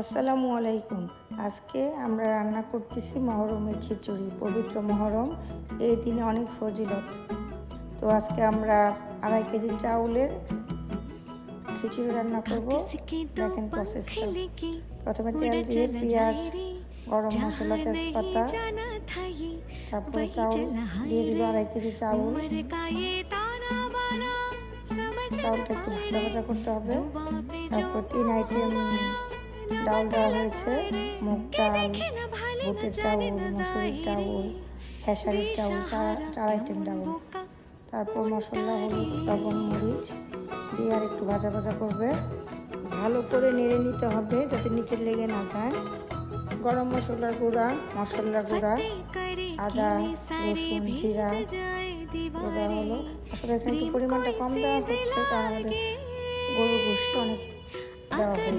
আসসালামু আলাইকুম। আজকে আমরা রান্না করতেছি মহরমের খিচুড়ি পবিত্র মহরম। এই দিনে অনেক ফজিলত। তো আজকে আমরা আড়াই কেজি চাউলের খিচুড়ি রান্না করব। দেখেন প্রসেসটা প্রথমে তেল দিয়ে পেঁয়াজ গরম মশলা তেজপাতা তারপরে চাউল দিয়ে দিব আড়াই কেজি চাউল। চাউলটা একটু ভাজা ভাজা করতে হবে। তারপর তিন আইটেম ডাল দেওয়া হয়েছে, মুগ ডাল, বুটের ডাউল, মসুরির ডাউল, খেসারির ডাউল চার আইটেম ডাউল। তারপর মশলা, হলুদ, লবণ, মরিচ দিয়ে আর একটু ভাজা ভাজা করবে। ভালো করে নেড়ে নিতে হবে যাতে নিচে লেগে না যায়। গরম মশলার গুঁড়া মশলার গুঁড়া, আদা, রসুন, জিরা। দেওয়া হলো, আসলে এখানে একটু পরিমাণটা কম দেওয়া হচ্ছে, কারণ আমাদের গরুর গোষ্ঠ অনেক দেওয়া হয়ে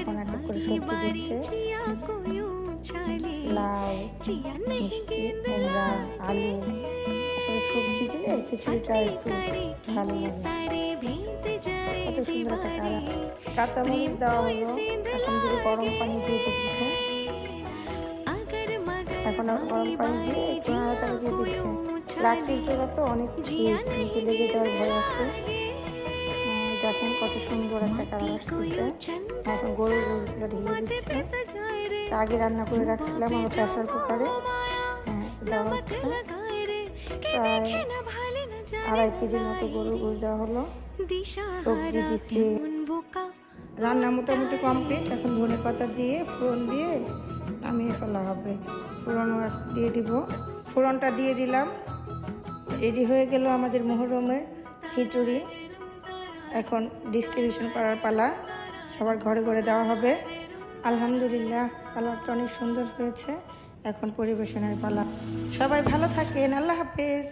এখন এক এক করে সবজি দিচ্ছে লাউ মিষ্টি কুমড়া আলু আসলে সবজি দিলে খিচুড়িটা একটু ভালো লাগে। কত সুন্দর একটা কালার। কাঁচামরিচ দেওয়া হলো। এখন যদি গরম পানি দিয়ে দিচ্ছে। এখন গরম পানি দিয়ে একটু নাড়াচাড়া দিয়ে দিচ্ছে। লাকড়ির চোরা তো অনেক নিচে লেগে যাওয়ার ভয় আছে। দেখেন কত সুন্দর একটা কালার আসতেছে। এখন গরুর গোশগুলো ঢেলে দিচ্ছে। আগে রান্না করে রাখছিলাম আমার প্রেশার কুকারে। হ্যাঁ প্রায় আড়াই কেজির মতো গরুর গোশ দেওয়া হলো। সবজি দিছি। রান্না মোটামুটি কমপ্লিট। এখন ধনে পাতা দিয়ে ফোড়ন দিয়ে নামিয়ে ফেলা হবে। ফোড়ন দিয়ে দিব। ফোড়নটা দিয়ে দিলাম। রেডি হয়ে গেল আমাদের মোহরমের খিচুড়ি। এখন ডিস্ট্রিবিউশন করার পালা সবার ঘরে ঘরে দেওয়া হবে। আলহামদুলিল্লাহ কালারটা অনেক সুন্দর হয়েছে। এখন পরিবেশনের পালা। সবাই ভালো থাকেন, আল্লাহ হাফেজ।